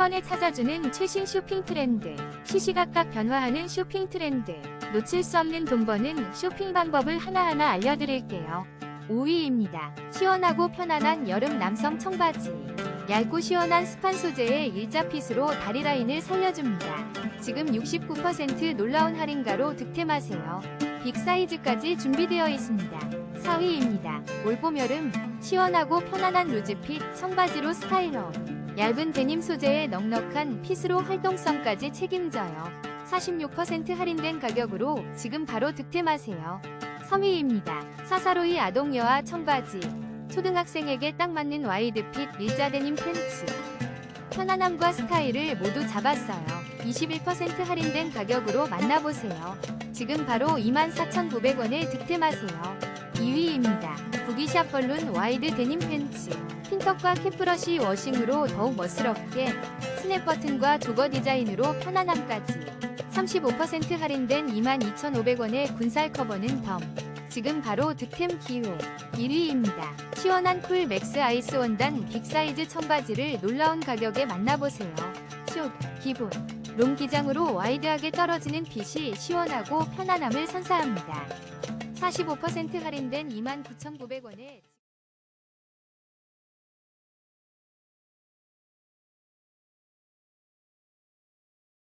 번에 찾아주는 최신 쇼핑 트렌드. 시시각각 변화하는 쇼핑 트렌드. 놓칠 수 없는 돈 버는 쇼핑 방법을 하나하나 알려드릴게요. 5위입니다. 시원하고 편안한 여름 남성 청바지. 얇고 시원한 스판 소재의 일자 핏으로 다리 라인을 살려줍니다. 지금 69% 놀라운 할인가로 득템하세요. 빅 사이즈까지 준비되어 있습니다. 4위입니다. 올봄 여름 시원하고 편안한 루즈핏 청바지로 스타일업. 얇은 데님 소재의 넉넉한 핏으로 활동성까지 책임져요. 46% 할인된 가격으로 지금 바로 득템하세요. 3위입니다. 사사로이 아동 여아 청바지. 초등학생에게 딱 맞는 와이드핏 일자 데님 팬츠. 편안함과 스타일을 모두 잡았어요. 21% 할인된 가격으로 만나보세요. 지금 바로 24,900원에 득템하세요. 2위입니다. 구기샵 벌룬 와이드 데님 팬츠. 핀턱과 캡브러쉬 워싱으로 더욱 멋스럽게 스냅 버튼과 조거 디자인으로 편안함까지 35% 할인된 22,500원의 군살 커버는 덤. 지금 바로 득템 기회 1위입니다. 시원한 쿨 맥스 아이스 원단 빅사이즈 청바지를 놀라운 가격에 만나보세요. 숏, 기본, 롱 기장으로 와이드하게 떨어지는 핏이 시원하고 편안함을 선사합니다. 45% 할인된 29,900원에